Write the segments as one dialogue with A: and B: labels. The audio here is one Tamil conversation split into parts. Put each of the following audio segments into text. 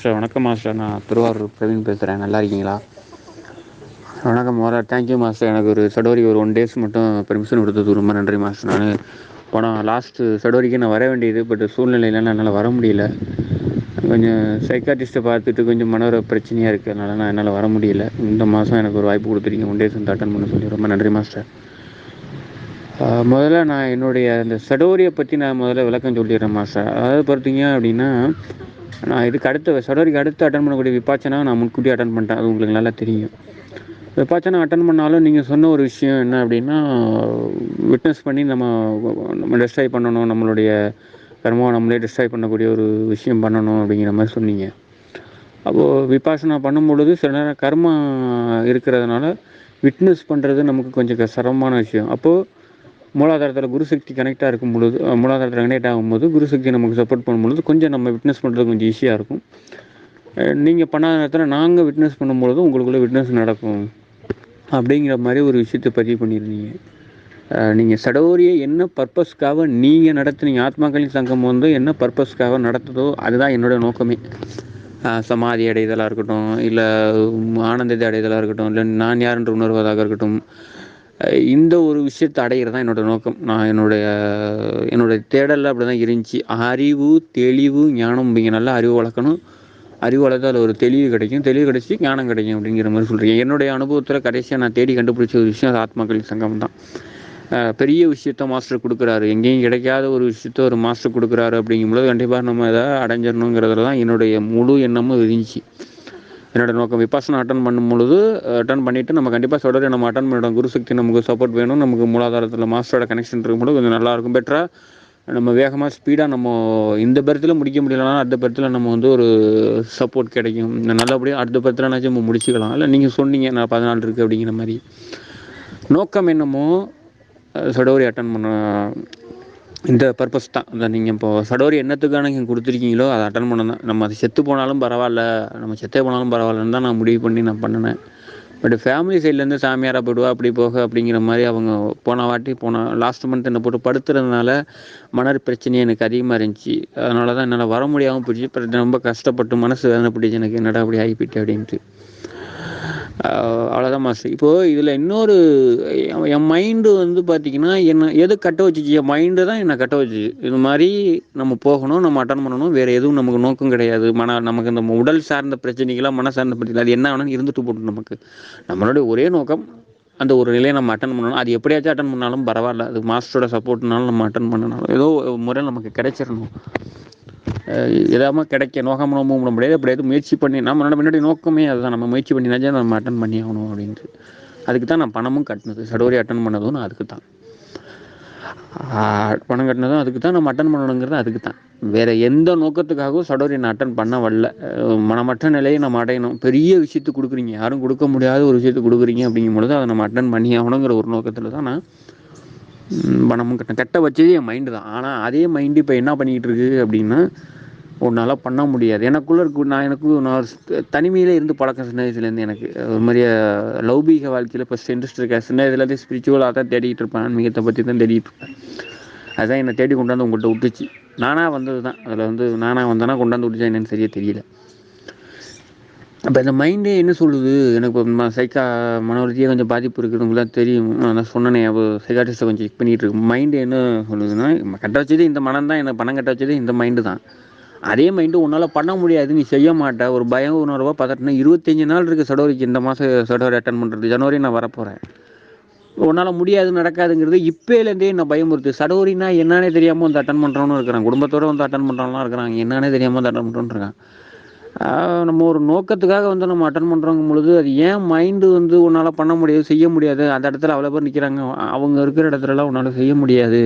A: மாஸ்டர் வணக்கம் மாஸ்டர். நான் திருவாரூர் பிரவீன் பேசுகிறேன் நல்லா இருக்கீங்களா? வணக்கம் மாஸ்டர். Thank you master. எனக்கு ஒரு சடோரி ஒரு ஒன் டேஸ் மட்டும் பெர்மிஷன் கொடுத்தது ரொம்ப நன்றி மாஸ்டர். நான் போன லாஸ்ட்டு சடோரிக்கு நான் வர வேண்டியது பட் சூழ்நிலையில என்னால் வர முடியல. கொஞ்சம் சைக்காட்டிஸ்ட்டை பார்த்துட்டு கொஞ்சம் மனோர பிரச்சனையாக இருக்குது அதனால் நான் என்னால் வர முடியல. இந்த மாதம் எனக்கு ஒரு வாய்ப்பு கொடுத்துருக்கீங்க. ஒன் டேஸ் வந்து அட்டன் பண்ண சொல்லி ரொம்ப நன்றி மாஸ்டர். முதல்ல நான் என்னுடைய அந்த சடோரியை பற்றி நான் முதல்ல விளக்கம் சொல்லிடுறேன் மாஸ்டர். அதாவது பார்த்தீங்க அப்படின்னா நான் இதுக்கு அடுத்த சடோரிக்கு அடுத்து அட்டன் பண்ணக்கூடிய விபாச்சனா நான் முன்கூட்டி அட்டன் பண்ணிட்டேன். அது உங்களுக்கு நல்லா தெரியும். விபாச்சனா அட்டன் பண்ணாலும் நீங்கள் சொன்ன ஒரு விஷயம் என்ன அப்படின்னா விட்னஸ் பண்ணி நம்ம நம்ம டிஸ்ட்ராய் பண்ணணும். நம்மளுடைய கர்மாவை நம்மளே டிஸ்ட்ராய் பண்ணக்கூடிய ஒரு விஷயம் பண்ணணும் அப்படிங்கிற மாதிரி சொன்னீங்க. அப்போது விபாசனா பண்ணும்பொழுது சில நேரம் கர்மா இருக்கிறதுனால விட்னஸ் பண்ணுறது நமக்கு கொஞ்சம் க- சிரமமான விஷயம். அப்போது மூலாதாரத்தில் குரு சக்தி கனெக்டாக இருக்கும் பொழுது மூலாதாரத்தில் கனெக்ட் ஆகும்போது குரு சக்தி நமக்கு சப்போர்ட் பண்ணும்பொழுது கொஞ்சம் நம்ம விட்னஸ் பண்ணுறது கொஞ்சம் ஈஸியாக இருக்கும். நீங்கள் பண்ணாத நேரத்தில் நாங்கள் விட்னஸ் பண்ணும்பொழுது உங்களுக்குள்ளே விட்னஸ் நடக்கும். அப்படிங்கிற மாதிரி ஒரு விஷயத்தை பதிவு பண்ணியிருந்தீங்க. நீங்கள் சடோரியை என்ன பர்பஸ்க்காக நீங்கள் நடத்துனீங்க? ஆத்மாக்களின் சங்கம் வந்து என்ன பர்பஸ்க்காக நடத்துதோ அதுதான் என்னோட நோக்கமே. சமாதி அடைதலாக இருக்கட்டும் இல்லை ஆனந்தத்தை அடைதலாக இருக்கட்டும் இல்லை நான் யார் என்று உணர்வதாக இருக்கட்டும் இந்த ஒரு விஷயத்தை அடையிறது தான் என்னோட நோக்கம். நான் என்னுடைய என்னுடைய தேடலில் அப்படி தான் இருந்துச்சு. அறிவு தெளிவு ஞானம் இங்கே நல்லா அறிவு வளர்க்கணும். அறிவு வளர்த்து அதில் ஒரு தெளிவு கிடைக்கும். தெளிவு கிடைச்சி ஞானம் கிடைக்கும் அப்படிங்கிற மாதிரி சொல்கிறேன் என்னுடைய அனுபவத்தில் கடைசியாக நான் தேடி கண்டுபிடிச்ச ஒரு விஷயம் அது ஆத்மாக்கள் சங்கம் தான் பெரிய விஷயத்த மாஸ்டர் கொடுக்குறாரு. எங்கேயும் கிடைக்காத ஒரு விஷயத்த ஒரு மாஸ்டர் கொடுக்குறாரு அப்படிங்கும்போது கண்டிப்பாக நம்ம இதை அடைஞ்சிடணுங்கிறதுல தான் என்னுடைய முழு எண்ணமும் இருந்துச்சு. என்னோட நோக்கம் விபாசனம் அட்டன் பண்ணும் பொழுது அட்டன் பண்ணிவிட்டு நம்ம கண்டிப்பாக சொல்கிறது நம்ம அட்டன் பண்ணிட்டோம் குருசக்தி நமக்கு சப்போர்ட் வேணும். நமக்கு மூலாதாரத்தில் மாஸ்டரோட கனெக்ஷன் இருக்கும்போது கொஞ்சம் நல்லாயிருக்கும் பெட்டராக நம்ம வேகமாக ஸ்பீடாக நம்ம இந்த பெர்த்தில் முடிக்க முடியலனாலும் அடுத்த பெர்த்தில் நம்ம வந்து ஒரு சப்போர்ட் கிடைக்கும். நல்லபடியாக அடுத்த பெர்த்தில்னாச்சும் நம்ம முடிச்சுக்கலாம். இல்லை நீங்கள் சொன்னீங்க நான் பதினாலு இருக்குது அப்படிங்கிற மாதிரி. நோக்கம் என்னமோ சடோரி அட்டன் பண்ண இந்த பர்பஸ் தான். அந்த நீங்கள் இப்போது சடோரி என்னத்துக்கான நீங்கள் கொடுத்துருக்கீங்களோ அதை அட்டன் பண்ண தான். நம்ம அது செத்து போனாலும் பரவாயில்ல நம்ம செத்தே போனாலும் பரவாயில்லன்னு தான் நான் முடிவு பண்ணி நான் பண்ணினேன். பட் ஃபேமிலி சைட்லேருந்து சாமியாராக போயிடுவா அப்படி போக அப்படிங்கிற மாதிரி அவங்க போன வாட்டி போன லாஸ்ட் மந்த் என்னை போட்டு படுத்துறதுனால மன பிரச்சனை எனக்கு அதிகமாக இருந்துச்சு. அதனால தான் என்னால் வர முடியாமல் போயிடுச்சு. ரொம்ப கஷ்டப்பட்டு மனசு வேதனைப்பட்டுச்சு. எனக்கு என்னடா அப்படி ஆகிப்பிட்டு அப்படின்ட்டு. அவ்வளோதான் மாஸ்டர் இப்போது இதில் இன்னொரு என் மைண்டு வந்து பார்த்திங்கன்னா என்ன எது கட்ட வச்சுச்சு? என் மைண்டு தான் என்னை கட்ட வச்சுச்சு? இது மாதிரி நம்ம போகணும் நம்ம அட்டன் பண்ணணும். வேறு எதுவும் நமக்கு நோக்கம் கிடையாது. மன நமக்கு இந்த உடல் சார்ந்த பிரச்சனைகளாக மன சார்ந்த பிரச்சனை அது என்ன வேணும் இருந்துட்டு போட்டு நமக்கு. நம்மளுடைய ஒரே நோக்கம் அந்த ஒரு நிலையை நம்ம அட்டன் பண்ணணும். அது எப்படியாச்சும் அட்டன் பண்ணாலும் பரவாயில்ல. அது மாஸ்டரோட சப்போர்ட்னாலும் நம்ம அட்டன் பண்ணனாலும் ஏதோ முறையில் நமக்கு கிடைச்சிடணும். எதாமல் கிடைக்க நோக்கம் நோம்பு விட முடியாது. எப்படியாவது முயற்சி பண்ணி நம்மளோட முன்னாடி நோக்கமே அதுதான். நம்ம முயற்சி பண்ணினாச்சே நம்ம அட்டன் பண்ணி ஆகணும் அப்படின்ட்டு. அதுக்கு தான் நான் பணமும் கட்டினது. சடோரி அட்டன் பண்ணதும் நான் அதுக்கு தான். பணம் கட்டினதும் அதுக்கு தான். நம்ம அட்டன் பண்ணணுங்கிறது அதுக்கு தான். வேற எந்த நோக்கத்துக்காகவும் சடோரி நான் அட்டன் பண்ண வரல. மனமற்ற நிலையை நம்ம அடையணும். பெரிய விஷயத்தை கொடுக்குறீங்க. யாரும் கொடுக்க முடியாத ஒரு விஷயத்தை கொடுக்குறீங்க அப்படிங்கும் பொழுது அதை நம்ம அட்டன் பண்ணி ஆகணுங்கிற ஒரு நோக்கத்தில் தான் நான் பணமும் கட்டினேன். கட்ட வச்சது என் மைண்டு தான். ஆனால் அதே மைண்டு இப்போ என்ன பண்ணிக்கிட்டு இருக்கு அப்படின்னா உன்னால் பண்ண முடியாது. எனக்குள்ளே இருக்கு நான் எனக்கு நான் தனிமையிலே இருந்து பழக்கம் சின்ன வயசுலேருந்து எனக்கு ஒரு மாதிரி லௌபீக வாழ்க்கையில் இப்போ இன்ட்ரெஸ்ட் இருக்கேன் சின்ன வயசுலேருந்து ஸ்பிரிச்சுவலாக தான் தேடிக்கிட்டு இருப்பேன். ஆன்மீகத்தை பற்றி தான் தேடிட்டு இருப்பேன். அதுதான் என்னை தேடி கொண்டாந்து உங்கள்கிட்ட விட்டுச்சு. நானாக வந்தது தான் அதில் வந்து நானாக வந்தேன்னா கொண்டாந்து விட்டுச்சா என்னன்னு சரியாக தெரியல. அப்போ இந்த மைண்டே என்ன சொல்லுது? எனக்கு சைக்கா மனோரீதியாக கொஞ்சம் பாதிப்பு இருக்கிறவங்களாம் தெரியும். நான் சொன்னேனே அப்போ சைக்காட்டிஸ்ட்டை கொஞ்சம் செக் பண்ணிகிட்டு இருக்கு மைண்டு என்ன சொல்லுதுன்னா கட்ட வச்சது இந்த மனம் தான் எனக்கு பணம் கட்ட வச்சது இந்த மைண்டு தான். அதே மைண்டு உன்னால் பண்ண முடியாது. நீ செய்ய மாட்ட. ஒரு பயம் உணர்வாக பதட்டினா இருபத்தஞ்சி நாள் இருக்குது சடோரிக்கு. இந்த மாதம் சடோரி அட்டன் பண்ணுறது ஜனவரி நான் வரப்போகிறேன் உன்னால் முடியாது நடக்காதுங்கிறது இப்போலேருந்தே என்ன பயமுறுத்து. சடோரினா என்னன்னே தெரியாமல் வந்து அட்டன் பண்ணுறவனும் இருக்கிறான். குடும்பத்தோடு வந்து அட்டன் பண்ணுறவங்களாம் இருக்கிறாங்க. என்னன்னே தெரியாமல் வந்து அட்டன் பண்ணுறோன்னு இருக்கான். நம்ம ஒரு நோக்கத்துக்காக வந்து நம்ம அட்டன் பண்ணுறோங்கும் பொழுது அது ஏன் மைண்டு வந்து உன்னால் பண்ண முடியாது செய்ய முடியாது? அந்த இடத்துல அவ்வளோ பேர் நிற்கிறாங்க அவங்க இருக்கிற இடத்துலலாம் உன்னால் செய்ய முடியாது.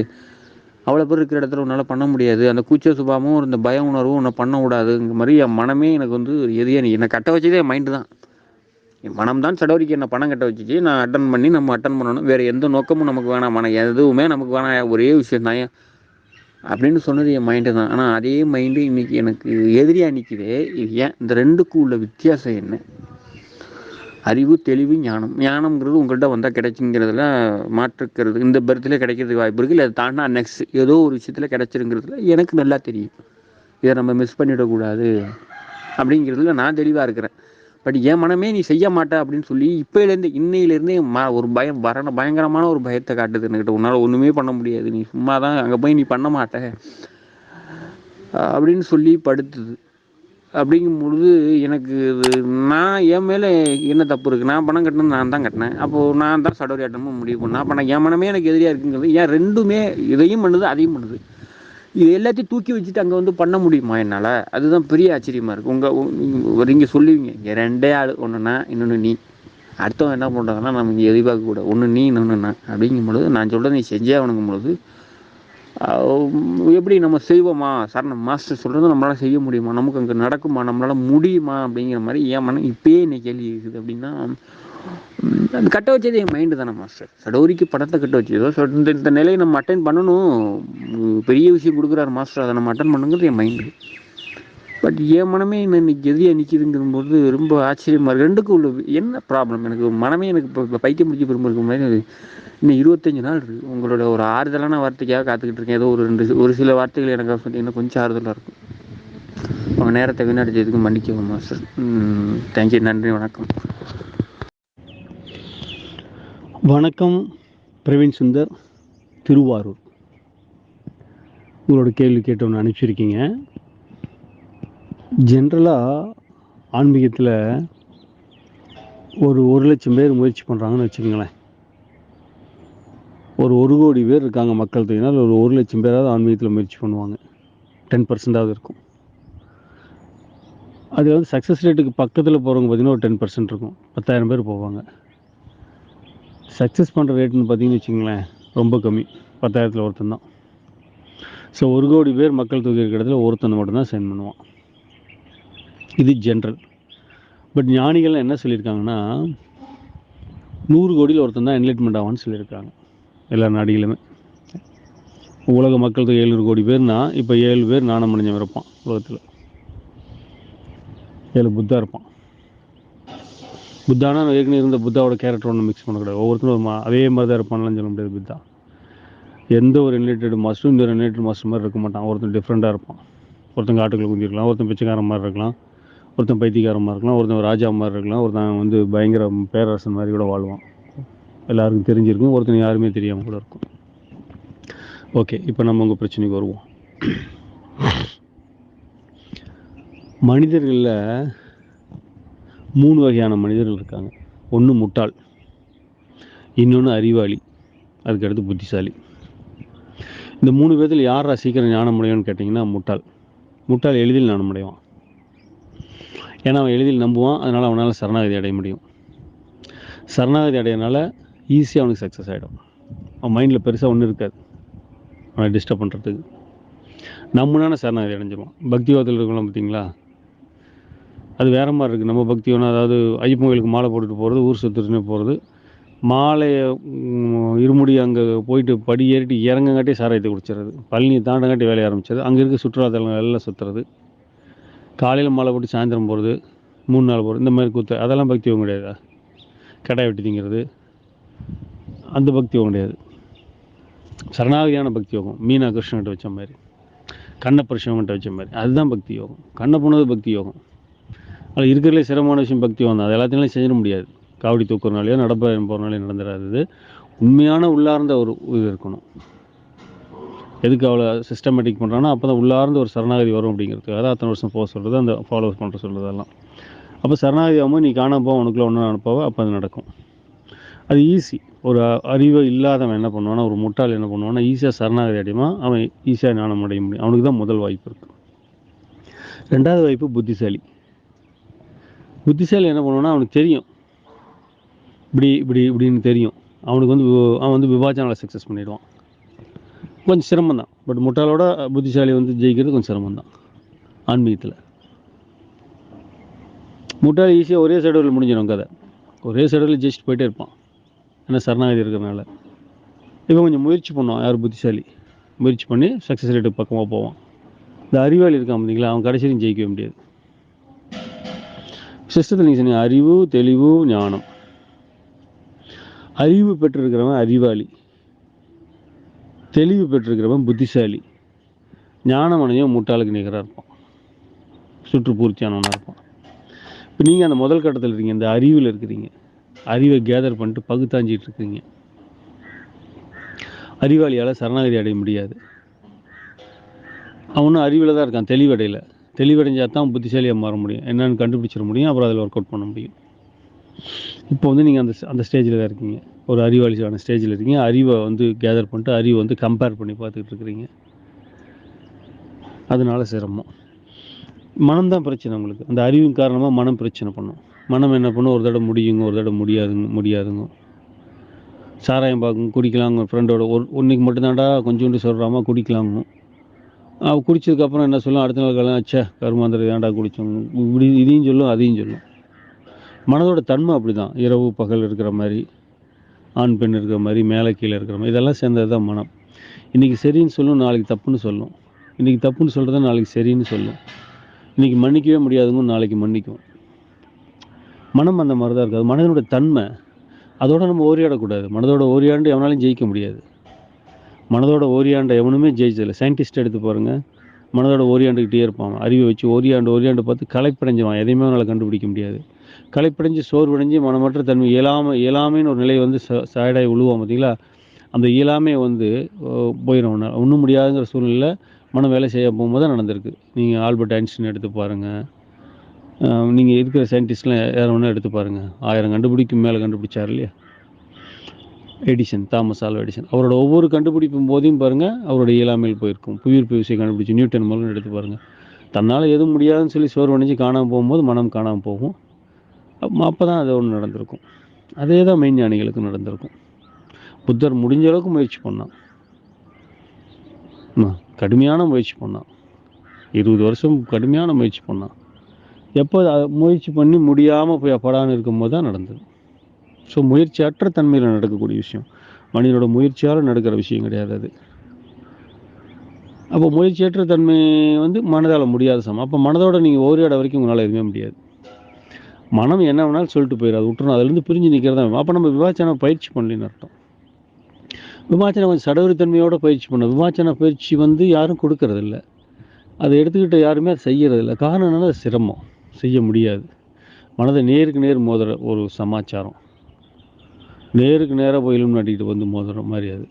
A: அவ்வளோ பேர் இருக்கிற இடத்துல உன்னால் பண்ண முடியாது. அந்த கூச்ச சுபாவமும் இந்த பய உணர்வும் உன்னை பண்ண விடாதுங்கிற மாதிரி என் மனமே எனக்கு வந்து எதையே நீ என்னை கட்ட வச்சதே என் மைண்டு தான். என் மனம் தான் சடவரிக்கு என்ன பணம் கட்ட வச்சுச்சு. நான் அட்டன் பண்ணி நம்ம அட்டன் பண்ணணும். வேறு எந்த நோக்கமும் நமக்கு வேணாம். மனம் எதுவுமே நமக்கு வேணாம். ஒரே விஷயம் தான். அப்படின்னு சொன்னது என் மைண்டு தான். ஆனால் அதே மைண்டு இன்னைக்கு எனக்கு எதிரியாக நிற்கிது இது ஏன்? இந்த ரெண்டுக்கும் உள்ள வித்தியாசம் என்ன? அறிவு தெளிவு ஞானம். ஞானம்ங்கிறது உங்கள்கிட்ட வந்தால் கிடைக்குங்கிறதுல மாற்றுக்கிறது இந்த பர்த்தில் கிடைக்கிறதுக்கு வாய்ப்பு இருக்குது இல்லை அதை நெக்ஸ்ட் ஏதோ ஒரு விஷயத்தில் கிடைச்சிருங்கிறதுல எனக்கு நல்லா தெரியும். இதை நம்ம மிஸ் பண்ணிடக்கூடாது அப்படிங்கிறதுல நான் தெளிவாக இருக்கிறேன். பட் என் மனமே நீ செய்ய மாட்ட அப்படின்னு சொல்லி இப்போலேருந்து இன்னையிலேருந்தே ம ஒரு பயம் வர பயங்கரமான ஒரு பயத்தை காட்டுது என்கிட்ட. உன்னால் ஒன்றுமே பண்ண முடியாது. நீ சும்மா தான் அங்கே போய் நீ பண்ண மாட்ட. அப்படின்னு சொல்லி படுத்துது. அப்படிங்கும் பொழுது எனக்கு இது நான் என் மேலே என்ன தப்பு இருக்குது நான் பணம் கட்டினது நான் தான் கட்டினேன். அப்போது நான் தான் சடோரி ஆட்டமும் முடிவு பண்ணேன். அப்போ நான் என் மனமே எனக்கு எதிரியாக இருக்குங்கிறது ஏன் ரெண்டுமே இதையும் பண்ணுது அதையும் பண்ணுது. இது எல்லாத்தையும் தூக்கி வச்சுட்டு அங்கே வந்து பண்ண முடியுமா என்னால்? அதுதான் பெரிய ஆச்சரியமாக இருக்குது உங்கள் நீங்கள் சொல்லுவீங்க இங்கே ரெண்டே ஆள் ஒன்றுனா இன்னொன்று நீ. அடுத்தவன் என்ன பண்ணுறாங்கன்னா நம்ம இங்கே எதிர்பார்க்க கூட ஒன்று நீ இன்னொன்று நான். அப்படிங்கும் பொழுது நான் சொல்கிறத நீ செஞ்சே அவனுங்கும் பொழுது எப்படி நம்ம செய்வோமா? சார் நம்ம மாஸ்டர் சொல்கிறது நம்மளால் செய்ய முடியுமா? நமக்கு அங்கே நடக்குமா? நம்மளால் முடியுமா? அப்படிங்கிற மாதிரி ஏன் மனம் இப்பயே என்ன கேள்வி இருக்குது அப்படின்னா அது கட்ட வச்சது என் மைண்டு தானே மாஸ்டர். சடோரிக்கு படத்தை கட்ட வச்சதோ. ஸோ இந்த இந்த நிலையை நம்ம அட்டன் பண்ணணும். பெரிய விஷயம் கொடுக்குறாரு மாஸ்டர். அதை நம்ம அட்டன் பண்ணுங்கிறது என் மைண்டு பட் என் மனமே என்ன இன்னைக்கு எதிரியாக நிற்கிதுங்கும்போது ரொம்ப ஆச்சரியமாக இருக்குது ரெண்டுக்கும் உள்ள என்ன ப்ராப்ளம் எனக்கு? மனமே எனக்கு இப்போ பைத்தியம் முடிச்சு பெருமை இருக்கும் மாதிரி இன்னும் இருபத்தஞ்சி நாள் இருக்குது உங்களோட ஒரு ஆறுதலான வார்த்தைக்காக காத்துக்கிட்டு இருக்கேன். ஏதோ ஒரு ரெண்டு ஒரு சில வார்த்தைகள் எனக்கு சொன்னீங்கன்னா கொஞ்சம் ஆறுதலாக இருக்கும். உங்கள் நேரத்தை வீணடிச்சதுக்கு மன்னிக்கவும் மாஸ்டர். தேங்க்யூ நன்றி வணக்கம்.
B: வணக்கம் பிரவீன் சுந்தர் திருவாரூர். உங்களோட கேள்வி கேட்டு ஒன்று அனுப்பிச்சிருக்கீங்க ஜென்ரலாக ஆன்மீகத்தில் ஒரு ஒரு லட்சம் பேர் முயற்சி பண்ணுறாங்கன்னு வச்சுக்கோங்களேன். ஒரு ஒரு கோடி பேர் இருக்காங்க மக்கள் தொகையினால் ஒரு ஒரு லட்சம் பேராவது ஆன்மீகத்தில் முயற்சி பண்ணுவாங்க. டென் பர்சன்டாவது இருக்கும். அதில் வந்து சக்ஸஸ் ரேட்டுக்கு பக்கத்தில் போகிறவங்க பார்த்திங்கன்னா ஒரு டென் பர்சன்ட் இருக்கும். பத்தாயிரம் பேர் போவாங்க. சக்ஸஸ் பண்ணுற ரேட்டுன்னு பார்த்தீங்கன்னு வச்சுங்களேன் ரொம்ப கம்மி. பத்தாயிரத்தில் ஒருத்தன் தான். ஸோ ஒரு கோடி பேர் மக்கள் தொகை இருக்கிற இடத்துல ஒருத்தனை மட்டும்தான் சைன் பண்ணுவான். இது ஜென்ரல் பட் ஞானிகள்லாம் என்ன சொல்லியிருக்காங்கன்னா நூறு கோடியில் ஒருத்தன் தான் என்லைட்மெண்ட் ஆவான்னு சொல்லியிருக்காங்க. எல்லா நாடுகளுமே உலக மக்கள் தொகை ஏழு கோடி பேர்னா இப்போ ஏழு பேர் நாணம் அடைஞ்சவன் இருப்பான் உலகத்தில். ஏழு புத்தா இருப்பான். புத்தானா ஏற்கனவே இருந்த புத்தாவோட கேரக்டர் ஒன்று மிக்ஸ் பண்ணக்கூடாது ஒவ்வொருத்தரும் அதே மாதிரி தான் இருப்பான்லாம் சொல்ல முடியாது புத்தா. எந்த ஒரு ரிலேட்டட் மாஸ்டரும் இந்த ரிலேட்டட் மாஸ்டர் மாதிரி இருக்க மாட்டான். ஒருத்தன் டிஃப்ரெண்ட்டாக இருப்பான். ஒருத்தன் காட்டுக்குள்ளே குந்திருக்கலாம் ஒருத்தன் பிச்சைக்காரன் மாதிரி இருக்கலாம். ஒருத்தன் பைத்தியக்காரமாக இருக்கலாம் ஒருத்தன் ராஜா மாதிரி இருக்கலாம் ஒருத்தன் வந்து பயங்கர பேரரசன் மாதிரி கூட வாழ்வான். எல்லாருக்கும் தெரிஞ்சிருக்கும் ஒருத்தன் யாருமே தெரியாமல் கூட இருக்கும். ஓகே இப்போ நம்ம உங்கள் பிரச்சனைக்கு வருவோம். மனிதர்களில் மூணு வகையான மனிதர்கள் இருக்காங்க. ஒன்று முட்டாள் இன்னொன்று அறிவாளி அதுக்கடுத்து புத்திசாலி. இந்த மூணு பேர்த்தில் யாரா சீக்கிரம் ஞானம் அடையும்னு கேட்டிங்கன்னா முட்டாள். முட்டாள் எளிதில் ஞானம் அடைவான். ஏன்னா அவன் எளிதில் நம்புவான் அதனால் அவனால் சரணாகதி அடைய முடியும். சரணாகதி அடையனால ஈஸியாக அவனுக்கு சக்ஸஸ் ஆகிடும் அவன் மைண்டில் பெருசாக ஒன்றும் இருக்காது. அவனை டிஸ்டர்ப் பண்ணுறதுக்கு நம்மனான சரணாகதி அடைஞ்சிருவான். பக்திவாதத்தில் இருக்கலாம் பார்த்தீங்களா? அது வேற மாதிரி இருக்குது நம்ம பக்தி ஒன்று அதாவது ஐயப்பன் கோயிலுக்கு மாலை போட்டுட்டு போகிறது ஊர் சுற்றுன்னு போகிறது மாலையை இருமுடி அங்கே போயிட்டு படி ஏறிட்டு இறங்கங்காட்டி சாராயத்தை குடிச்சிடுறது. பழனி தாண்டங்காட்டி வேலைய ஆரம்பிச்சது. அங்கே இருக்க சுற்றுலாத்தலங்கள் எல்லாம் சுற்றுறது காலையில் மாலை போட்டு சாயந்தரம் போகிறது மூணு நாள் போகிறது இந்த மாதிரி கூத்து அதெல்லாம் பக்தி யோகம் கிடையாதா? கடை வெட்டி திங்கிறது அந்த பக்தியும் கிடையாது. சரணாகதியான பக்தி யோகம் மீனா கிருஷ்ணன்கிட்ட வச்ச மாதிரி கண்ணப்பர் சிவன்கிட்ட வச்ச மாதிரி அதுதான் பக்தி யோகம். கண்ணை போனது பக்தி யோகம். அதில் இருக்கிறதுலே சிரமமான விஷயம் பக்தி யோகம் தான். அது எல்லாத்தையும் செஞ்சிட முடியாது. காவடி தூக்குறனாலையோ நடப்ப போகிறனாலையோ நடந்துடாது உண்மையான உள்ளார்ந்த ஒரு இது இருக்கணும். எதுக்கு அவ்வளோ சிஸ்டமேட்டிக் பண்ணுறான்னா அப்போ தான் உள்ளார்ந்து ஒரு சரணாகதி வரும் அப்படிங்கிறதுக்காக தான் அத்தனை வருஷம் போக சொல்கிறது அந்த ஃபாலோவர்ஸ் பண்ணுற சொல்கிறதெல்லாம் அப்போ சரணாகதி ஆகும்போது நீ காணாம போக உனக்குள்ள ஒன்று அனுப்பவோ அப்போ அது நடக்கும். அது ஈஸி ஒரு அறிவு இல்லாதவன் என்ன பண்ணுவானா ஒரு முட்டாள் என்ன பண்ணுவானா ஈஸியாக சரணாகதி அடையுமா? அவன் ஈஸியாக ஞானம் அடைய முடியும். அவனுக்கு தான் முதல் வாய்ப்பு இருக்குது ரெண்டாவது வாய்ப்பு புத்திசாலி. புத்திசாலி என்ன பண்ணுவான்னா அவனுக்கு தெரியும். இப்படி இப்படி இப்படின்னு தெரியும். அவனுக்கு வந்து அவன் வந்து விபாச்சனால் சக்ஸஸ் பண்ணிடுவான். கொஞ்சம் சிரமம் தான் பட் முட்டாளோட புத்திசாலி வந்து ஜெயிக்கிறது கொஞ்சம் சிரமம் தான் ஆன்மீகத்தில். முட்டாள் ஈஸியாக ஒரே சைடில் முடிஞ்சிடும் கதை. ஒரே சைடில் ஜெயிச்சுட்டு போயிட்டே இருப்பான். ஏன்னா சரணாகதி இருக்கிறனால இப்போ கொஞ்சம் முயற்சி பண்ணுவான் யார் புத்திசாலி. முயற்சி பண்ணி சக்ஸஸ் ரேட்டு பக்கமாக போவான். இந்த அறிவாளி இருக்கான் பார்த்தீங்களா அவன் கடைசியும் ஜெயிக்கவே முடியாது. சிஸ்டத்தில் நீங்கள் சொன்னீங்க அறிவு தெளிவு ஞானம். அறிவு பெற்றிருக்கிறவன் அறிவாளி. தெளிவு பெற்றிருக்கிறவன் புத்திசாலி. ஞானமனையும் முட்டாளுக்கு நிகராக இருப்பான். சுற்றுப்பூர்த்தியானவனாக இருப்பான். இப்போ நீங்கள் அந்த முதல் கட்டத்தில் இருக்கீங்க இந்த அறிவில் இருக்கிறீங்க. அறிவை கேதர் பண்ணிட்டு பகுத்தாஞ்சிட்டு இருக்கீங்க. அறிவாளியால் சரணாகதி அடைய முடியாது. அவனும் அறிவில் தான் இருக்கான் தெளிவடையில். தெளிவடைஞ்சால் தான் புத்திசாலியாக மாற முடியும். என்னென்னு கண்டுபிடிச்சிட முடியும் அப்புறம் அதில் ஒர்க் அவுட் பண்ண முடியும். இப்போ வந்து நீங்கள் அந்த அந்த ஸ்டேஜில் தான் இருக்கீங்க. ஒரு அறிவாளியான ஸ்டேஜில் இருக்கீங்க. அறிவை வந்து கேதர் பண்ணிட்டு அறிவை வந்து கம்பேர் பண்ணி பார்த்துக்கிட்டு இருக்கிறீங்க. அதனால சிரமம். மனம் தான் பிரச்சனை உங்களுக்கு. அந்த அறிவின் காரணமாக மனம் பிரச்சனை பண்ணும். மனம் என்ன பண்ணும்? ஒரு தடவை முடியுங்க ஒரு தடவை முடியாதுங்க முடியாதுங்க. சாராயம் பார்க்கும் குடிக்கலாங்க ஃப்ரெண்டோட ஒரு ஒன்றைக்கு மட்டும்தான்டா கொஞ்சோண்டு சொல்கிறாமா குடிக்கலாங்க. அவள் குடிச்சதுக்கப்புறம் என்ன சொல்லும்? அடுத்த நாள் கல்யாணம் அச்சா கருமாந்திரம் ஏன்டா குடிச்சோங்க இப்படி இதையும் சொல்லும் அதையும் சொல்லும். மனதோட தன்மை அப்படி தான் இரவு பகல் இருக்கிற மாதிரி. ஆண் பெண் இருக்கிற மாதிரி மேலே கீழே இருக்கிற மாதிரி இதெல்லாம் சேர்ந்தது தான் மனம். இன்றைக்கி சரின்னு சொல்லும் நாளைக்கு தப்புன்னு சொல்லும் இன்றைக்கி தப்புன்னு சொல்கிறத நாளைக்கு சரின்னு சொல்லும் இன்றைக்கி மன்னிக்கவே முடியாதுங்க நாளைக்கு மன்னிக்கும். மனம் அந்த மாதிரி தான் இருக்காது. மனதனோட தன்மை அதோட நம்ம ஓரியாடக்கூடாது. மனதோட ஓரியாண்டு எவனாலையும் ஜெயிக்க முடியாது. மனதோட ஓரியாண்டை எவனுமே ஜெயிச்சதில்லை. சயின்டிஸ்ட் எடுத்து பாருங்கள் மனதோட ஓரியாண்டுக்கிட்டே இருப்பான். அறிவை வச்சு ஓரியாண்டு ஓரியாண்டு பார்த்து களைப்படைஞ்சவன். எதையுமே அவனால் கண்டுபிடிக்க முடியாது. களைப்படைஞ்சு சோர்வடைஞ்சு மனமற்ற தன்மை இயலாமை இயலாமைன்னு ஒரு நிலை வந்து ச சாயடாய் விழுவான் பார்த்தீங்களா? அந்த இயலாமை வந்து போயிடும். ஒன்றும் முடியாதுங்கிற சூழ்நிலையில் மனம் வேலை செய்ய போகும்போது தான் நடந்திருக்கு. நீங்கள் ஆல்பர்ட் ஐன்ஸ்டின் எடுத்து பாருங்கள் நீங்கள் இருக்கிற சயின்டிஸ்ட்லாம் யார் வேணால் எடுத்து பாருங்கள் ஆயிரம் கண்டுபிடிக்கும் மேலே கண்டுபிடிச்சார் இல்லையா? Edison Thomas Alva Edison. அவரோட ஒவ்வொரு கண்டுபிடிப்பும் போதையும் பாருங்கள் அவரோட இயலாமையில் போயிருக்கும். புவியீர்ப்பு விசையை கண்டுபிடிச்சி நியூட்டன் மூலம் எடுத்து பாருங்கள் தன்னால் எதுவும் முடியாதுன்னு சொல்லி சோர்வடைஞ்சு காணாமல் போகும்போது மனம் காணாமல் போகும். அப்போ தான் அது ஒன்று நடந்திருக்கும். அதே தான் மெய்ஞானிகளுக்கு நடந்திருக்கும். புத்தர் முடிஞ்ச அளவுக்கு முயற்சி பண்ணான். கடுமையான முயற்சி பண்ணான். இருபது வருஷம் கடுமையான முயற்சி பண்ணான். எப்போ முயற்சி பண்ணி முடியாமல் போய் அப்படான்னு இருக்கும்போது தான் நடந்தது. ஸோ முயற்சியற்ற தன்மையில் நடக்கக்கூடிய விஷயம். மனிதனோட முயற்சியால் நடக்கிற விஷயம் கிடையாது அது. அப்போ முயற்சியற்ற தன்மை வந்து மனதால் முடியாத சமம். அப்போ மனதோட நீங்கள் ஓரியாட வரைக்கும் உங்களால் எதுவுமே முடியாது. மனம் என்ன வேணாலும் சொல்லிட்டு போயிடாது விட்டுறணும். அதுலேருந்து பிரிஞ்சு நிற்கிறதா அப்போ நம்ம விவாச்சன பயிற்சி பண்ணலின்னு அர்த்தம். விமாச்சனை கொஞ்சம் சடவரித்தன்மையோட பயிற்சி பண்ண விமாச்சன பயிற்சி வந்து யாரும் கொடுக்கறதில்ல. அதை எடுத்துக்கிட்ட யாருமே அதை செய்கிறதில்ல காரணம் என்னன்னா அது சிரமம். செய்ய முடியாது. மனதை நேருக்கு நேர் மோதுற ஒரு சமாச்சாரம். நேருக்கு நேராக போய் இலும் நாட்டிக்கிட்டு வந்து மோதுற மாதிரி அது.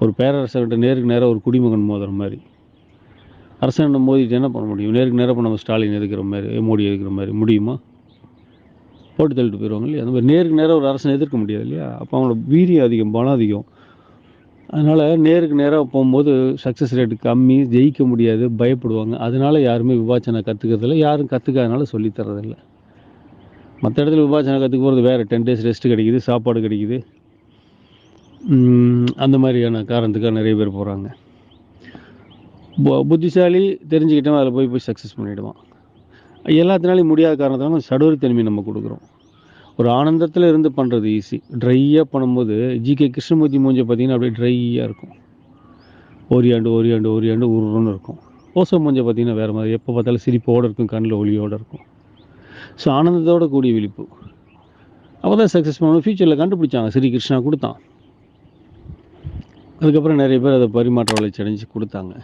B: ஒரு பேரரசர்கிட்ட நேருக்கு நேராக ஒரு குடிமகன் மோதுற மாதிரி. அரசன் மோதிட்டு என்ன பண்ண முடியும்? நேருக்கு நேராக இப்போ நம்ம ஸ்டாலின் எதுக்கிற மாதிரி மோடி எதுக்கிற மாதிரி முடியுமா? போட்டு தள்ளிட்டு போயிடுவாங்க இல்லையா? அந்த மாதிரி நேருக்கு நேராக ஒரு அரசனை எதிர்க்க முடியாது இல்லையா? அப்போ அவங்களோட வீரியம் அதிகம் பலம் அதிகம். அதனால் நேருக்கு நேராக போகும்போது சக்ஸஸ் ரேட் கம்மி ஜெயிக்க முடியாது பயப்படுவாங்க. அதனால் யாருமே விபாச்சனை கற்றுக்கிறதில்ல யாரும் கற்றுக்காதனால சொல்லித்தரதில்ல மற்ற இடத்துல விபாச்சனை கற்றுக்க போகிறது வேறு. டென் டேஸ் ரெஸ்ட் கிடைக்குது சாப்பாடு கிடைக்குது. அந்த மாதிரியான காரணத்துக்காக நிறைய பேர் போகிறாங்க புத்திசாலி தெரிஞ்சுக்கிட்டவன் அதில் போய் போய் சக்ஸஸ் பண்ணிவிடுவான் எல்லாத்தினாலையும் முடியாத காரணத்தினால சடுவரித்தன்மை நம்ம கொடுக்குறோம். ஒரு ஆனந்தத்தில் இருந்து பண்ணுறது ஈஸி ட்ரையாக பண்ணும்போது ஜிகே கிருஷ்ணமூர்த்தி மூஞ்சை பார்த்தீங்கன்னா அப்படியே ட்ரையாக இருக்கும். ஓரியாண்டு ஓரியாண்டு ஓரியாண்டு உருன்னு இருக்கும். ஓசோ மூஞ்சை பார்த்தீங்கன்னா வேறு மாதிரி. எப்போ பார்த்தாலும் சிரிப்போடு இருக்கும் கண்ணில் ஒளியோடு இருக்கும். ஸோ ஆனந்தத்தோட கூடிய விழிப்பு. அப்போ தான் சக்ஸஸ் பண்ணணும் ஃபியூச்சரில் கண்டுபிடிச்சாங்க. ஸ்ரீ கிருஷ்ணா கொடுத்தான். அதுக்கப்புறம் நிறைய பேர் அதை பரிமாற்ற வளர்ச்சி அடைஞ்சு கொடுத்தாங்க.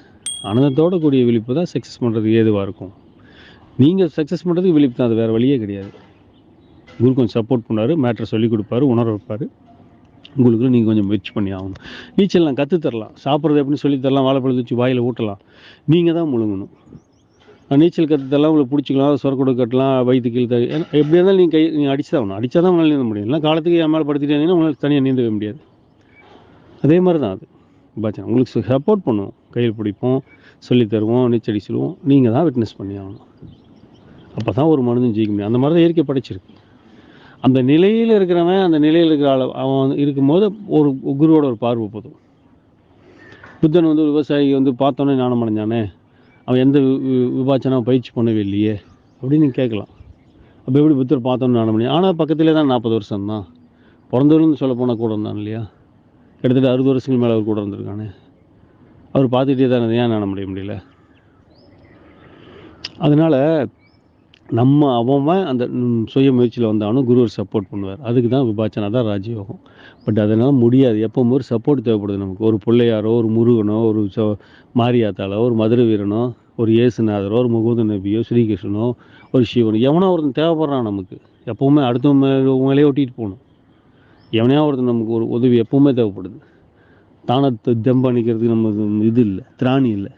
B: ஆனந்தத்தோட கூடிய விழிப்பு தான் சக்ஸஸ் பண்ணுறது ஏதுவாக இருக்கும். நீங்கள் சக்ஸஸ் பண்ணுறதுக்கு விழிப்பு தான். அது வேறு வழியே கிடையாது. குரு கொஞ்சம் சப்போர்ட் பண்ணாரு மேட்ரை சொல்லி கொடுப்பாரு உணர வைப்பார். உங்களுக்கு நீங்கள் கொஞ்சம் முயற்சி பண்ணி ஆகணும். நீச்சல் நான் கற்றுத் தரலாம். சாப்பிட்றது எப்படின்னு சொல்லி தரலாம். வாழைப்பழம் வச்சு வாயில் ஊட்டலாம். நீங்கள் தான் முழுங்கணும். நீச்சல் கற்றுத்தரலாம் உங்களை பிடிச்சிக்கலாம். சொரக்கூட கட்டலாம். வயிற்று கீழே தள்ளி. ஏன்னா எப்படி இருந்தாலும் நீங்கள் கை நீங்கள் அடிச்சு தான் ஆகணும். அடித்தா தான் உங்களால் நீந்த முடியும். இல்லை காலத்துக்கு என் மேலே படுத்திட்டே இருந்தீங்கன்னா உங்களுக்கு தனியாக நீந்தவே முடியாது. அதே மாதிரி தான் அது. பாச்சா உங்களுக்கு சப்போர்ட் பண்ணுவோம். கையில் பிடிப்போம். சொல்லித் தருவோம். நீச்சல் சொல்லுவோம் நீங்கள் தான் விட்னஸ் பண்ணி ஆகணும். அப்போ தான் ஒரு மனிதன் ஜெயிக்க முடியும். அந்த மாதிரி தான் இயற்கை படைச்சிருக்கு. அந்த நிலையில் இருக்கிறவன் அந்த நிலையில் இருக்கிற ஆள் அவன் இருக்கும்போது ஒரு குருவோட ஒரு பார்வை போதும். புத்தன் வந்து விவசாயி வந்து பார்த்தோன்னே ஞானம் அடைஞ்சானே அவன் எந்த வி- பயிற்சி பண்ணவே இல்லையே அப்படின்னு கேட்கலாம். அப்போ எப்படி புத்தர் பார்த்தோன்னு ஞானம் பண்ணி ஆனால் பக்கத்திலே தான் நாற்பது வருஷம் தான் பிறந்தவர்னு சொல்ல போனால் கூட இருந்தான் இல்லையா? கிட்டத்தட்ட அறுபது வருஷங்கள் மேலே அவர் கூட இருந்திருக்கானே. அவர் பார்த்துட்டே தான் ஏன் ஞானம் அடைய முடியல? அதனால் நம்ம அவன் அந்த சுய முயற்சியில் வந்தாலும் குருவர் சப்போர்ட் பண்ணுவார். அதுக்கு தான் விபாச்சனா தான் ராஜயோகம். பட் அதனால் முடியாது. எப்பவும் ஒரு சப்போர்ட் தேவைப்படுது நமக்கு. ஒரு பிள்ளையாரோ ஒரு முருகனோ ஒரு சோ மாரியாத்தாலோ ஒரு மதுரை வீரனோ ஒரு இயேசுநாதரோ ஒரு முகமது நபியோ ஸ்ரீகிருஷ்ணனோ ஒரு சிவனோ எவனோ ஒருத்தன் தேவைப்படுறான் நமக்கு. எப்போவுமே அடுத்தவங்க மேலே ஒட்டிகிட்டு போகணும். எவனையா ஒருத்தன் நமக்கு ஒரு உதவி எப்பவுமே தேவைப்படுது. தானத்தை த- தெம்பு அணிக்கிறதுக்கு நம்ம இது இல்லை. திராணி இல்லை.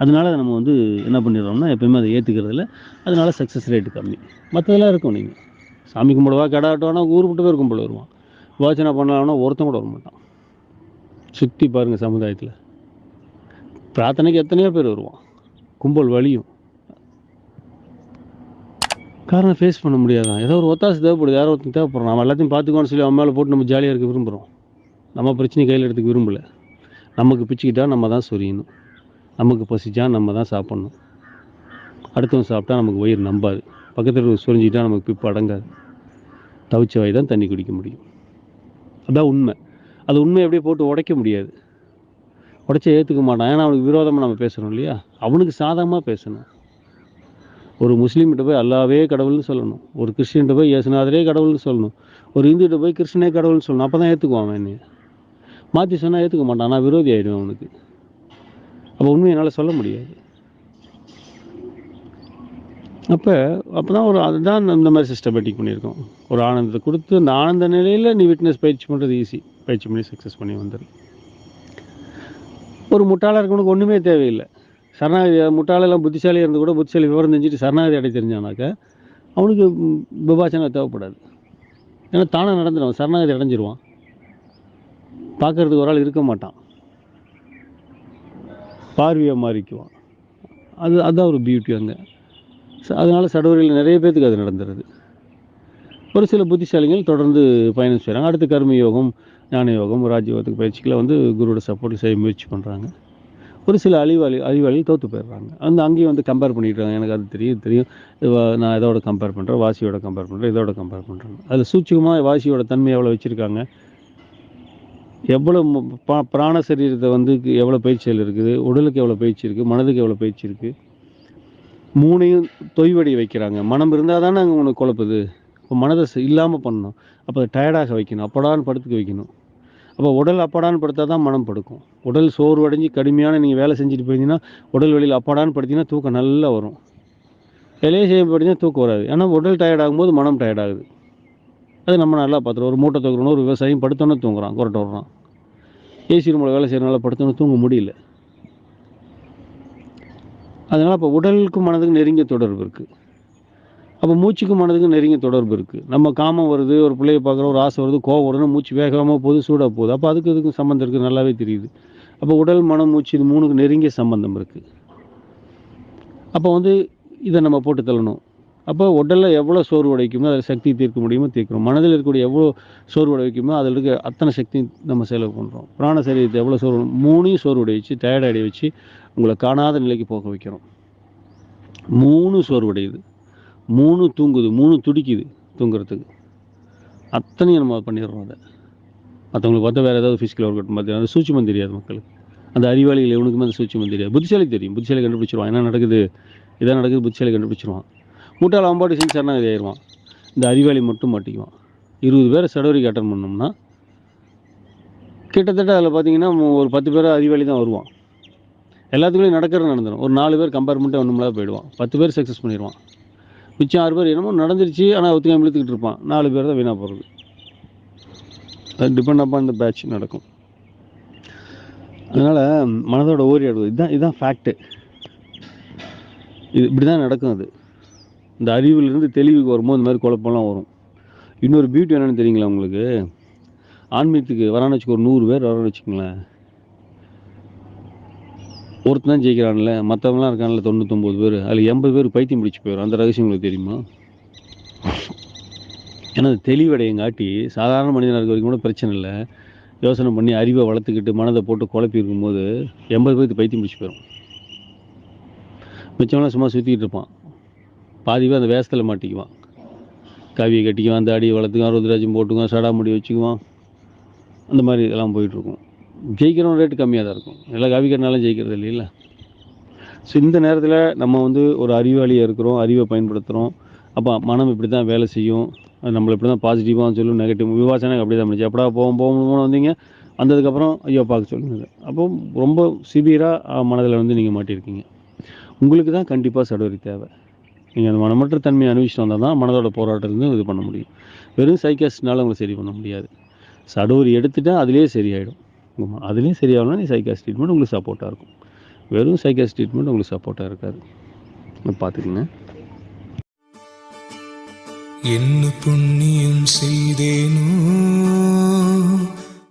B: அதனால நம்ம வந்து என்ன பண்ணிடுறோம்னா எப்போயுமே அதை ஏற்றுக்கிறதில்ல அதனால சக்ஸஸ் ரேட்டு கம்மி. மற்றதெல்லாம் இருக்கும் நீங்கள் சாமி கும்பிடுவா கடை ஆட்டுவானா ஊர் விட்டு போய் கும்பிட வருவான். யோசனை பண்ணலாம்னா ஒருத்தன் கூட வர மாட்டான் சுற்றி பாருங்கள் சமுதாயத்தில். பிரார்த்தனைக்கு எத்தனையோ பேர் வருவான். கும்பல் வலியும். காரணம் ஃபேஸ் பண்ண முடியாதான். ஏதோ ஒரு ஒத்தாசு தேவைப்படுது. யாரோ ஒருத்தன் தேவைப்படுறோம் நம்ம எல்லாத்தையும் பார்த்துக்கோன்னு சொல்லி அவன் மேலே போட்டு நம்ம ஜாலியாக இருக்க விரும்புகிறோம் நம்ம பிரச்சனை கையில் எடுத்துக்க விரும்பல. நமக்கு பிச்சுக்கிட்டால் நம்ம தான் சொரியணும். நமக்கு பசிச்சா நம்ம தான் சாப்பிட்ணும். அடுத்தவன் சாப்பிட்டா நமக்கு வயிறு நம்பாது. பக்கத்தில் சொரிஞ்சிக்கிட்டா நமக்கு பிப்பு அடங்காது. தவிச்ச வாய் தான் தண்ணி குடிக்க முடியும். அதான் உண்மை. அது உண்மை அப்படியே போட்டு உடைக்க முடியாது. உடைச்சா ஏற்றுக்க மாட்டான். ஏன்னா அவனுக்கு விரோதமாக நம்ம பேசுகிறோம் இல்லையா? அவனுக்கு சாதகமாக பேசணும். ஒரு முஸ்லீம்கிட்ட போய் அல்லாவே கடவுள்னு சொல்லணும். ஒரு கிறிஸ்டின்கிட்ட போய் இயேசுநாதரே கடவுள்னு சொல்லணும். ஒரு இந்துக்கிட்ட போய் கிருஷ்ணனே கடவுள்னு சொல்லணும். அப்போ தான் ஏற்றுக்குவான் அவன் மாற்றி சொன்னால் ஏற்றுக்க மாட்டான். ஆனால் விரோதி ஆகிடுவேன் அவனுக்கு. அப்போ உண்மையை என்னால் சொல்ல முடியாது. அப்போ அப்போ தான் ஒரு அதுதான் இந்த மாதிரி சிஸ்டமேட்டிக் பண்ணியிருக்கோம். ஒரு ஆனந்தத்தை கொடுத்து அந்த ஆனந்த நிலையில் நீ விட்னஸ் பயிற்சி பண்ணுறது ஈஸி பயிற்சி பண்ணி சக்ஸஸ் பண்ணி வந்துடு ஒரு முட்டாளாக இருக்கவனுக்கு ஒன்றுமே தேவையில்லை. சரணாகதி முட்டாளெல்லாம் புத்திசாலியாக இருந்து கூட புத்திசாலி விவரம் தெரிஞ்சுட்டு சரணாகதி அடை தெரிஞ்சானாக்கா அவனுக்கு ம், விபாசனை தேவைப்படாது. ஏன்னா தானாக நடந்துடும் சரணாகதி அடைஞ்சிருவான். பார்க்கறதுக்கு ஒரு ஆள் இருக்க மாட்டான். பார்வையை மாறிக்குவான். அது அதுதான் ஒரு பியூட்டி அங்கே. அதனால் சடவரியில் நிறைய பேர்த்துக்கு அது நடந்துருது. ஒரு சில புத்திசாலிகள் தொடர்ந்து பயணம் செய்கிறாங்க அடுத்து கர்ம யோகம் ஞான யோகம் ராஜயோகத்துக்கு பயிற்சிகளை வந்து குருவோட சப்போர்ட் செய்ய முயற்சி பண்ணுறாங்க ஒரு சில அழிவாளி அழிவாளிகள் தோற்று போயிடுறாங்க. அந்த அங்கேயும் வந்து கம்பேர் பண்ணிடுறாங்க எனக்கு அது தெரியும் தெரியும். நான் இதோட கம்பேர் பண்ணுறேன் வாசியோட கம்பேர் பண்ணுறேன் இதோட கம்பேர் பண்ணுறேன் அதில் சூட்சமாக வாசியோட தன்மை எவ்வளோ வச்சுருக்காங்க. எவ்வளோ பா- பிராண சரீரத்தை வந்து எவ்வளோ பயிற்சிகள் இருக்குது? உடலுக்கு எவ்வளோ பயிற்சி இருக்குது மனதுக்கு எவ்வளோ பயிற்சி இருக்குது மூணையும் தொய்வடி வைக்கிறாங்க. மனம் இருந்தால் தானே அங்கே உனக்கு குழப்புது. இப்போ மனதை இல்லாமல் பண்ணணும். அப்போ டயர்டாக வைக்கணும். அப்படான்னு படுத்துக்க வைக்கணும். அப்போ உடல் அப்படான்னு படுத்தா தான் மனம் படுக்கும். உடல் சோர்வடைஞ்சு கடுமையான நீங்கள் வேலை செஞ்சுட்டு போயிருந்தீங்கன்னா உடல் வெளியில் அப்படான்னு படுத்தீங்கன்னா தூக்கம் நல்லா வரும். வேலையே செய்ய போயிட்டீங்கன்னா தூக்கம் வராது. ஏன்னா உடல் டயர்ட் ஆகும்போது மனம் டயர்ட் ஆகுது. அது நம்ம நல்லா பார்த்துருவோம். ஒரு மூட்டை தூக்குறோன்னு ஒரு விவசாயம் படுத்தோன்னே தூங்குறான் குரட்டை விடுறான். ஏசி ரூமில் வேலை செய்கிறனால படுத்தணும் தூங்க முடியல. அதனால் அப்போ உடலுக்கும் மனதுக்கும் நெருங்கிய தொடர்பு இருக்குது அப்போ மூச்சுக்கும் மனதுக்கும் நெருங்கிய தொடர்பு இருக்குது நம்ம காமம் வருது ஒரு பிள்ளைய பார்க்குற ஒரு ஆசை வருது கோவம் வருதுன்னு மூச்சு வேகமாக போகுது சூடாக போகுது. அப்போ அதுக்கு இதுக்கும் சம்மந்தம் இருக்குது நல்லாவே தெரியுது. அப்போ உடல் மனம் மூச்சு இது மூணுக்கு நெருங்கிய சம்பந்தம் இருக்குது அப்போ வந்து இதை நம்ம போட்டு தள்ளணும். அப்போ உடலில் எவ்வளோ சோர்வு உடைக்குமோ அதில் சக்தி தீர்க்க முடியுமோ தீர்க்கிறோம். மனதில் இருக்கக்கூடிய எவ்வளோ சோர்வு உடைக்குமோ அதில் இருக்க அத்தனை சக்தி நம்ம செலவு பண்ணுறோம் பிராண சரீரத்தை எவ்வளோ சோர்வு மூணையும் சோர்வு அடைய வச்சு டயர்ட் அடைய வச்சு உங்களை காணாத நிலைக்கு போக வைக்கிறோம். மூணு சோர்வடையுது மூணு தூங்குது மூணு துடிக்குது தூங்குறதுக்கு. அத்தனையும் நம்ம பண்ணிடுறோம் அதை. மற்றவங்களுக்கு பார்த்தா வேறு ஏதாவது ஃபிசிக்கல் ஒர்க் அவுட் மாதிரி அந்த சூட்சமம் தெரியாது மக்களுக்கு. அந்த அறிவாளிகள் எவனுக்குமே அந்த சூட்சமம் தெரியாது. புத்திசாலி தெரியும். புத்திசாலி கண்டுபிடிச்சிருவான். என்ன நடக்குது? இதான் நடக்குது புத்திசாலி கண்டுபிடிச்சிருவான். முட்டாள் அம்பாடி செஞ்சு சரணாகதி ஆயிடுவான். இந்த அறிவாளி மட்டும் மாட்டிக்குவான். இருபது பேரை சடவரிக்கு அட்டன் பண்ணோம்னா கிட்டத்தட்ட அதில் பார்த்தீங்கன்னா ஒரு பத்து பேர் அறிவாளி தான் வருவான். எல்லாத்துக்குள்ளேயும் நடக்கிறது நடந்துடும் ஒரு நாலு பேர் கம்பேர் பண்ணிட்டு ஒன்றுமில்லாத போயிடுவான். பத்து பேர் சக்ஸஸ் பண்ணிடுவான். மிச்சம் ஆறு பேர் என்னமோ நடந்துருச்சு ஆனால் ஒத்துக்காம இழுத்துக்கிட்டு இருப்பான். நாலு பேர் தான் வீணாக போகிறது அது டிபெண்ட் அப்பான் இந்த பேட்ச் நடக்கும். அதனால் மனதோட ஓரியாடுவது இதுதான் இதுதான் ஃபேக்ட்டு இது இப்படி தான் நடக்கும் அது. இந்த அறிவிலிருந்து தெளிவுக்கு வரும்போது இந்த மாதிரி குழப்பம்லாம் வரும். இன்னொரு பியூட்டி என்னென்னு தெரியுங்களா உங்களுக்கு? ஆன்மீகத்துக்கு வரான்னு வச்சுக்கோ ஒரு நூறு பேர் வரான்னு வச்சுக்கோங்களேன். ஒருத்தன் தான் ஜெயிக்கிறான்ல மற்றவங்களாம் இருக்கான்ல தொண்ணூத்தொம்பது பேர் அதில் எண்பது பேர் பைத்தியம் பிடிச்சி போயிடும் அந்த ரகசியம் உங்களுக்கு தெரியுமா? ஏன்னா அது தெளிவடையங்காட்டி சாதாரண மனிதனாக இருக்க வரைக்கும் கூட பிரச்சனை இல்லை. யோசனை பண்ணி அறிவை வளர்த்துக்கிட்டு மனதை போட்டு குழப்பி இருக்கும்போது எண்பது பேருக்கு பைத்தியம் பிடிச்சி போயிடும் மிச்சம்லாம் சும்மா சுற்றிக்கிட்டு இருப்பான். பாதி பேர் அந்த வேஷத்தில் மாட்டிக்குவான். காவியை கட்டிக்குவான் அந்த வளர்த்துக்குவான் ருத்ராஜம் போட்டுக்குவான் சடா முடி வச்சுக்குவான். அந்த மாதிரி இதெல்லாம் போயிட்டுருக்கும். ஜெயிக்கிறவன் ரேட்டு கம்மியாக தான் இருக்கும். எல்லா காவிக்கிறனாலும் ஜெயிக்கிறது இல்லைல்ல. ஸோ இந்த நேரத்தில் நம்ம வந்து ஒரு அறிவாளியாக இருக்கிறோம் அறிவை பயன்படுத்துகிறோம் அப்போ மனம் இப்படி தான் வேலை செய்யும். அது நம்மளை இப்படி தான் பாசிட்டிவாக சொல்லும் நெகட்டிவ் விவாசனம் அப்படி தான் பண்ணிச்சு. எப்படா போவோம் போகும் போகணும் வந்தீங்க. வந்ததுக்கப்புறம் ஐயோ பார்க்க சொல்லுங்க. அப்போ ரொம்ப சிவியராக மனதில் வந்து நீங்கள் மாட்டியிருக்கீங்க. உங்களுக்கு தான் கண்டிப்பாக சடுவரி தேவை. நீங்கள் அந்த மனமற்ற தன்மையை அனுபவிச்சுட்டு வந்தால் தான் மனதோட போராட்டத்துலேருந்து இது பண்ண முடியும். வெறும் சைக்காஸ்ட்னால உங்களை சரி பண்ண முடியாது. சடோரி எடுத்துட்டால் அதுலேயே சரியாயிடும். அதுலேயே அதுலேயும் சரியாகலாம் நீ சைக்காஸ் ட்ரீட்மெண்ட் உங்களுக்கு சப்போர்ட்டாக இருக்கும். வெறும் சைக்காஸ் ட்ரீட்மெண்ட் உங்களுக்கு சப்போர்ட்டாக இருக்காது. பார்த்துக்கங்க.
C: என்ன புண்ணியம் செய்தேனோ